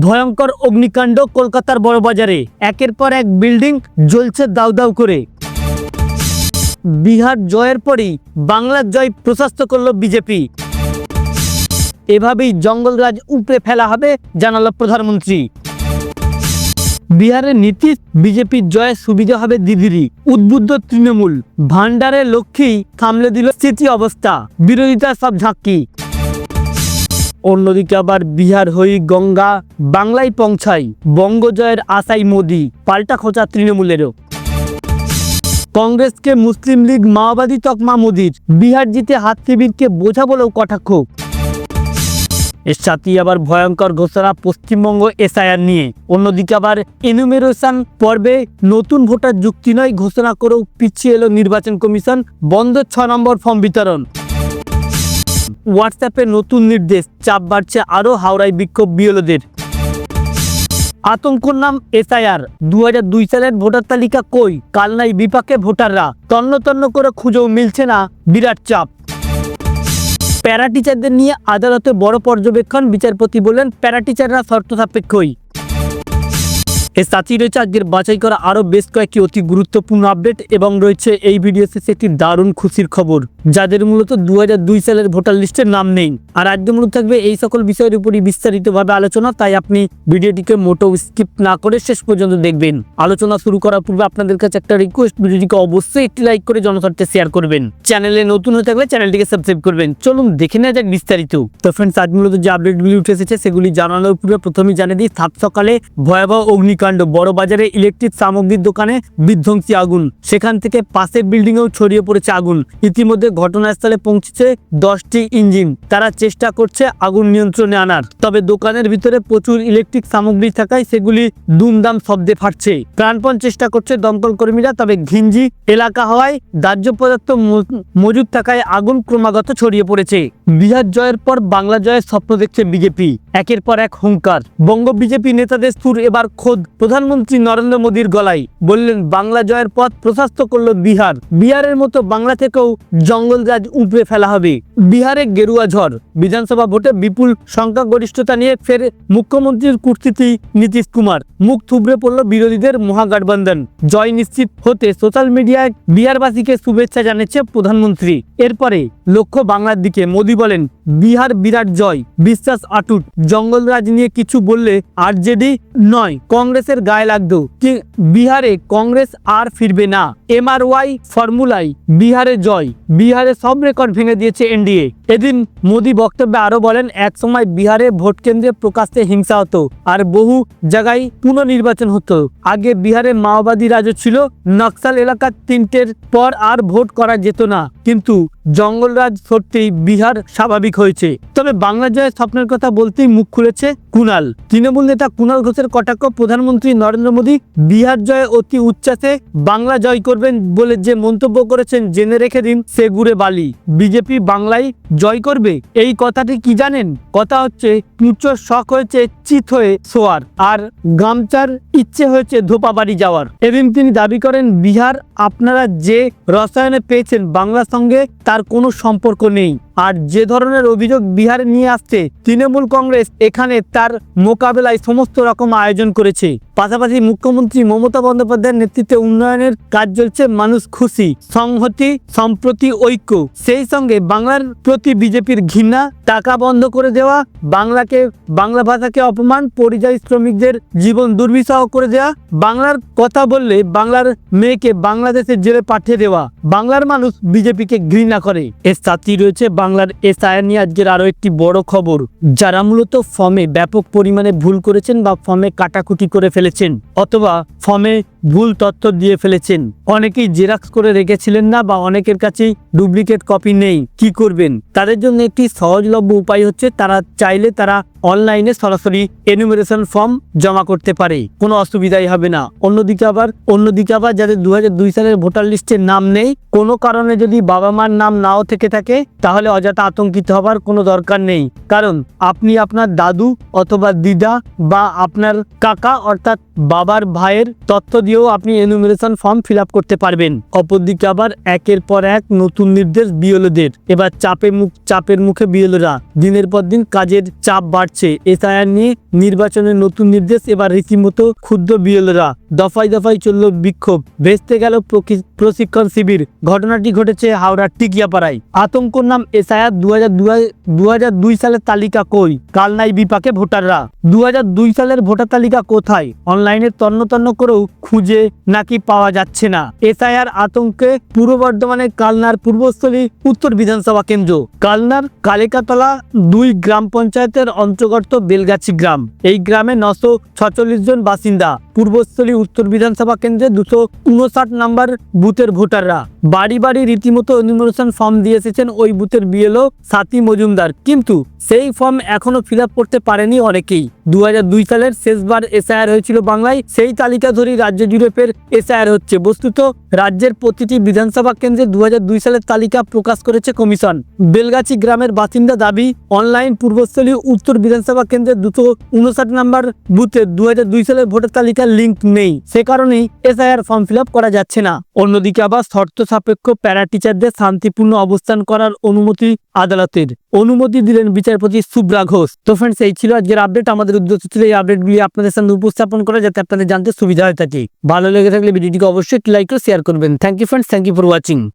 ভয়ঙ্কর অগ্নিকাণ্ড কলকাতার বড়বাজারে একের পর এক বিল্ডিং জ্বলছে দাউ দাউ করে। বিহার জয়ের পরই বাংলার জয় প্রশস্ত করল বিজেপি। এভাবেই জঙ্গলরাজ উপড়ে ফেলা হবে, জানালো প্রধানমন্ত্রী। বিহারের নীতিশ বিজেপির জয়ে সুবিধা হবে দিদিরই। উদ্বুদ্ধ তৃণমূল। ভান্ডারে লক্ষ্মী সামলে দিল স্থিতি অবস্থা। বিরোধিতা সব ঝাঁকি। অন্যদিকে আবার বিহার হই গঙ্গা, বাংলায় পৌঁছাই, বঙ্গজয়ের আশাই মোদি, পাল্টা খোঁচা তৃণমূলেরও। কংগ্রেসকে মুসলিম লীগ মাওবাদী তকমা মোদির, বিহার জিতে হাত শিবিরকে বোঝা বলেও কটাক্ষ। এর সাথেই আবার ভয়ঙ্কর ঘোষণা পশ্চিমবঙ্গ এসআইআর নিয়ে। অন্যদিকে আবার এনুমেরেশন পর্বে নতুন ভোটার যুক্তি নয় ঘোষণা করেও পিছিয়ে এলো নির্বাচন কমিশন, বন্ধ ছ নম্বর ফর্ম বিতরণ। হোয়াটসঅ্যাপে নতুন নির্দেশ, চাপ বাড়ছে আরও হাওড়ায় বিক্ষোভ বিএলওদের। আতঙ্কর নাম এসআইআর দু হাজার দুই সালের ভোটার তালিকা কই? কাল নাই বিপাকে ভোটাররা, তন্ন তন্ন করে খুঁজেও মিলছে না, বিরাট চাপ। প্যারা টিচারদের নিয়ে আদালতে বড় পর্যবেক্ষণ, বিচারপতি বলেন প্যারা টিচাররা শর্ত সাপেক্ষই। এর সাথেই রয়েছে আজকের বাছাই করা আরও বেশ কয়েকটি অতি গুরুত্বপূর্ণ আপডেট এবং রয়েছে এই ভিডিও শেষে একটি দারুণ খুশির খবর, যাদের মূলত দু সালের ভোটার লিস্টের নাম নেই। আর আজকে মূলত থাকবে এই সকল বিষয়ের উপরই বিস্তারিতভাবে আলোচনা, তাই আপনি ভিডিওটিকে মোটো স্কিপ না করে শেষ পর্যন্ত দেখবেন। আলোচনা শুরু করার পূর্বে আপনাদের কাছে একটা রিকোয়েস্ট ভিডিওটিকে অবশ্যই একটি লাইক করে জনস্বার্থে শেয়ার করবেন। চ্যানেলে নতুন হয়ে থাকলে চ্যানেলটিকে সাবস্ক্রাইব করবেন। চলুন দেখে নেওয়া যাক বিস্তারিত। তো ফ্রেন্ডস আজ মূলত যে আপডেটগুলি উঠে এসেছে, সেগুলি জানানোর পূর্বে প্রথমেই জানিয়ে দিই সাত সকালে ভয়াবহ অগ্নিকাণ্ড বড় বাজারে ইলেকট্রিক সামগ্রীর দোকানে বিধ্বংসী আগুন। সেখান থেকে পাশের বিল্ডিংয়েও ছড়িয়ে পড়েছে আগুন। ইতিমধ্যে ঘটনাস্থলে পৌঁছেছে দশটি ইঞ্জিন। তারা চেষ্টা করছে আগুন নিয়ন্ত্রণে আনার। তবে দোকানের ভিতরে প্রচুর ইলেকট্রিক সামগ্রী থাকায় সেগুলি দুমদাম শব্দে ফাটছে। প্রাণপণ চেষ্টা করছে দমকল কর্মীরা, তবে ঘিঞ্জি এলাকা হওয়ায় দাহ্য পদার্থ মজুদ থাকায় আগুন ক্রমাগত ছড়িয়ে পড়েছে। বিহার জয়ের পর বাংলা জয়ের স্বপ্ন দেখছে বিজেপি। একের পর এক হুঙ্কার। বঙ্গ বিজেপি নেতাদের সুর এবার খোদ প্রধানমন্ত্রী নরেন্দ্র মোদীর গলায় বললেন, বাংলা জয়ের পথ প্রশস্ত করল বিহার। বিহারের মতো বাংলা থেকেও জঙ্গলরাজ উপড়ে ফেলা হবে। বিহারে গেরুয়া ঝড়। বিধানসভা ভোটে বিপুল সংখ্যাগরিষ্ঠতা নিয়ে ফের মুখ্যমন্ত্রীর কুর্তিতি নীতিশ কুমার। মুখ থুবড়ে পড়ল বিরোধীদের মহাগঠবন্ধন। জয় নিশ্চিত হতে সোশ্যাল মিডিয়ায় বিহারবাসীকে শুভেচ্ছা জানিয়েছে প্রধানমন্ত্রী। এরপরে লক্ষ্য বাংলার দিকে। মোদী বলেন, বিহার বিরাট জয়। বিশ্বাস আটুট। জঙ্গলরাজ নিয়ে কিছু বললে আরজেডি নয়। কংগ্রেসের গায়ে লাগতো বিহারে কংগ্রেস আর ফিরবে না? এমআরওয়াই ফর্মুলাই বিহারে জয়। বিহারে সব রেকর্ড ভেঙে দিয়েছে এনডিএ। এদিন মোদী বক্তব্যে আরও বলেন এক সময় বিহারে ভোট কেন্দ্রে প্রকাশ্যে হিংসা হতো আর বহু জায়গায় পুনর্নির্বাচন হতো। আগে বিহারে মাওবাদী রাজ্য ছিল নকশাল এলাকার তিনটের পর আর ভোট করা যেত না। কিন্তু জঙ্গলরাজ সত্যিই বিহার স্বাভাবিক হয়েছে। তবে বাংলা জয়ের স্বপ্নের কথা বলতেই মুখ খুলেছে কুনাল তৃণমূল নেতা কুনাল ঘোষের কটাক্ষ প্রধানমন্ত্রী নরেন্দ্র মোদী বিহার জয়ে অতি উচ্ছ্বাসে বাংলা জয় করবেন বলে যে মন্তব্য করেছেন জেনে রেখে দিন সে গুড়ে বালি। বিজেপি বাংলায় জয় করবে? এই কথাটি কি জানেন? কথা হচ্ছে পুচোর শখ হয়েছে, চিত হয়ে শোয়ার। আর গামচার ইচ্ছে হয়েছে ধোপাবাড়ি যাওয়ার। এদিন তিনি দাবি করেন, বিহার আপনারা যে রসায়নে পেয়েছেন বাংলার সঙ্গে তার কোনো সম্পর্ক নেই। আর যে ধরনের অভিযোগ বিহারে নিয়ে আসছে, তৃণমূল কংগ্রেস এখানে তার মোকাবেলায় সমস্ত রকম আয়োজন করেছে। পাশাপাশি মুখ্যমন্ত্রী মমতা বন্দ্যোপাধ্যায়ের নেতৃত্বে উন্নয়নের কাজ চলছে মানুষ খুশি, সংহতি, সম্প্রতি ঐক্য। সেই সঙ্গে বাংলার প্রতি বিজেপির ঘৃণা, টাকা বন্ধ করে দেওয়া, বাংলাকে, বাংলা ভাষাকে অপমান, পরিযায়ী শ্রমিকদের জীবন দুর্বিষহ করে দেওয়া, বাংলার কথা বললে বাংলার মেয়েকে বাংলাদেশের জেলে পাঠিয়ে দেওয়া। বাংলার মানুষ বিজেপিকে ঘৃণা করে এর সাথেই রয়েছে বাংলার এসআইআর নিয়ে আজকের আরও একটি বড় খবর, যারা মূলত ফর্মে ব্যাপক পরিমাণে ভুল করেছেন বা ফর্মে কাটাকুটি করে ফেলেছেন, অথবা ফর্মে ভুল তথ্য দিয়ে ফেলেছেন। অনেকেই জেরাক্স করে রেখেছিলেন না বা অনেকের কাছেই ডুপ্লিকেট কপি নেই। কি করবেন? তাদের জন্য একটি সহজলভ্য উপায় হচ্ছে তারা চাইলে তারা অনলাইনে সরাসরি এনুমেরেশন ফর্ম জমা করতে পারে। কোনো অসুবিধাই হবে না। অন্যদিকে আবার অন্যদিকে আবার যাদের দু সালের ভোটার লিস্টে নাম নেই, কোনো কারণে যদি বাবা মার নাম নাও থেকে থাকে, তাহলে অযথা আতঙ্কিত হবার কোনো দরকার নেই। কারণ আপনি আপনার দাদু অথবা দিদা বা আপনার কাকা অর্থাৎ বাবার ভাইয়ের তথ্য দিয়েও আপনি এনুমিনেশন ফর্ম ফিল করতে পারবেন। অপরদিকে আবার একের পর এক নতুন নির্দেশ বিএলওদের। এবার চাপে মুখ, চাপের মুখে বিএলওরা। দিনের পর দিন কাজের চাপ বাড়ছে। এসআইআর নিয়ে নির্বাচনের নতুন নির্দেশ এবার রীতিমতো ক্ষুদ্র বিএলওরা। দফায় দফায় চলল বিক্ষোভ। ভেস্তে গেল প্রশিক্ষণ শিবির। ঘটনাটি ঘটেছে হাওড়ার টিকিয়াপাড়ায়। আতঙ্কর নাম এসআইআর দু হাজার দুই সালের তালিকা কই? কালনাই বিপাকে ভোটাররা। দু দুই সালের ভোটার তালিকা কোথায়? অনলাইনে তন্ন তন্ন করেও খুঁজে নাকি পাওয়া যাচ্ছে না। এসআইআর আতঙ্কে পূর্ব বর্ধমানের কালনার পূর্বস্থলী উত্তর বিধানসভা কেন্দ্র। কালনার কালিকাতলা দুই গ্রাম পঞ্চায়েতের অন্তর্গত বেলগাছি গ্রাম। এই গ্রামে নশো ছচল্লিশ জন বাসিন্দা। পূর্বস্থলী উত্তর বিধানসভা কেন্দ্রে দুশো উনষাট নাম্বার বুথের ভোটাররা। বাড়ি বাড়ি রীতিমতো এনুমিনেশন ফর্ম দিয়ে এসেছেন ওই বুথের বিএলও সাথী মজুমদার। কিন্তু সেই ফর্ম এখনও ফিল করতে পারেনি অনেকেই। দু সালের শেষবার এসআইআর হয়েছিল বাংলায়, সেই তালিকা ধরেই রাজ্য জুড়ে ফের এসআইআর হচ্ছে। বস্তুত রাজ্যের প্রতিটি বিধানসভা কেন্দ্রে দু সালের তালিকা প্রকাশ করেছে কমিশন। বেলগাছি গ্রামের বাসিন্দা দাবি অনলাইন পূর্বস্থলী উত্তর বিধানসভা কেন্দ্রে দুশো উনষাট নম্বর বুথে দু সালের ভোটার তালিকার লিঙ্ক নেই। সে কারণেই এসআইআর ফর্ম ফিল করা যাচ্ছে না। অন্যদিকে আবার শর্ত সাপেক্ষ প্যারা টিচারদের শান্তিপূর্ণ অবস্থান করার অনুমতি আদালতের। অনুমতি দিলেন বিচারপতি সুব্রা ঘোষ। তো ফ্রেন্ডস এই ছিল আজকের আপডেট আমাদের উদ্দেশ্য ছিল এই আপডেটগুলি আপনাদের সামনে উপস্থাপন করা যাতে আপনাদের জানতে সুবিধা হয়ে থাকে। ভালো লেগে থাকলে ভিডিওটিকে অবশ্যই লাইক ও শেয়ার করবেন। Thank you friends thank you for watching